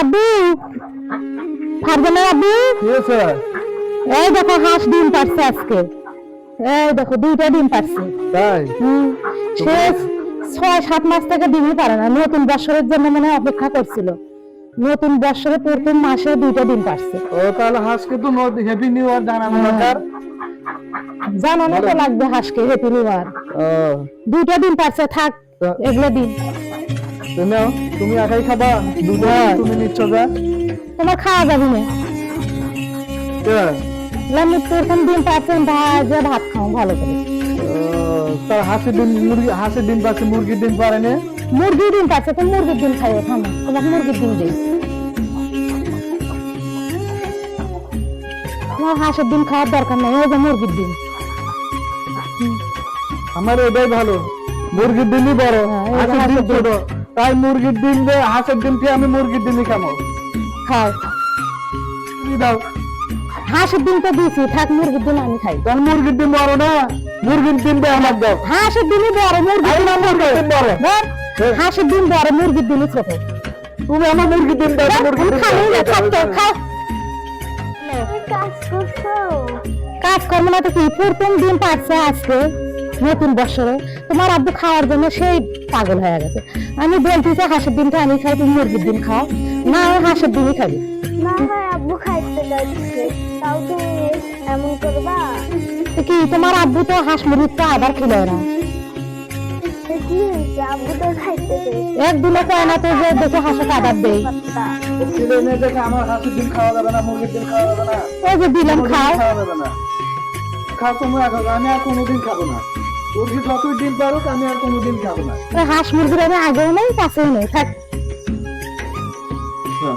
আব্বু ফারজানের আব্বু এই দেখো হাঁস ডিম পারছে আজকে। এই দেখো দুইটা ডিম পারছে। তাই? সে ছয় সাত মাস থেকে ডিমই পারে না। নতুন বছরের জন্য মনে হয় অপেক্ষা করছিল। নতুন বছরের প্রথম মাসে দুইটা ডিম পারছে। ও তাহলে হাঁসকে তো হ্যাপি নিউ ইয়ার জানানো দরকার জানানো তো লাগবে হাঁসকে হেপি নিউ ইয়ার দুইটা ডিম পারছে থাক এগুলো দিন তুমি তুমি একাই খাবা দুটো হ্যাঁ। তুমি নিচ্ছ যা। তোমার খাওয়া যাবে না? আমি প্রথম ডিম পাচ্ছেন ভাজে ভাত খাও ভালো করে। তার হাঁসের ডিম মুরগি হাঁসের ডিম পাচ্ছে মুরগির ডিম পারে না? মুরগির ডিম পাচ্ছে তো মুরগির ডিম খাইও থামো তোমাকে মুরগির ডিম দিই। তোমার হাঁসের ডিম খাওয়ার দরকার নেই ওই যে মুরগির ডিম। আমার এটাই ভালো। মুরগির ডিমই বড়। হ্যাঁ, হাঁসের ডিম। ছোট। তাই মুরগির ডিম দিয়ে হাঁসের ডিম খেয়ে আমি মুরগির ডিমই খাব। খাও। তুমি দাও। হাঁসের ডিম তো দিয়েছি থাক মুরগির ডিম আমি খাই। তাহলে মুরগির ডিম বড় না মুরগির ডিম দিয়ে আমার দাও। হাঁসের ডিমই বড় মুরগির না মুরগির ডিম বড়। ধর, হাঁসের ডিম বড় মুরগির ডিমই ছোট। তুমি আমার মুরগির ডিম দাও মুরগির ডিম খাই না। থাক তো খাও। কাজ করছ। কাজ করব না তো কি প্রথম দিন পাচ্ছে আজকে নতুন বছরে। তোমার আব্বু খাওয়ার জন্য সেই পাগল হয়ে গেছে আমি বলতেছি হাঁসের ডিমটা আমি খাই তুমি মুরগির ডিম খাও না আমি হাঁসের ডিমই খাবি না ভাই আব্বু খাইতে যাচ্ছে তাও তুমি এমন করবা কি তোমার আব্বু তো হাঁস মুরগির তো আবার খেলো না তো কয় না যে দেখে হাঁসে কাদার দেই পাত্তা ছেলে মেয়ে দেখে আমার হাঁসের ডিম খাওয়া যাবে না মুরগির ডিম খাওয়া যাবে না ওই যে দিলাম খাও খাও আমি আর কোনোদিন খাব না মুরগি যতই ডিম পারুক আমি আর কোনোদিন খাব না হাঁস মুরগির আমি আগেও নেই কাছেও নেই থাক হ্যাঁ।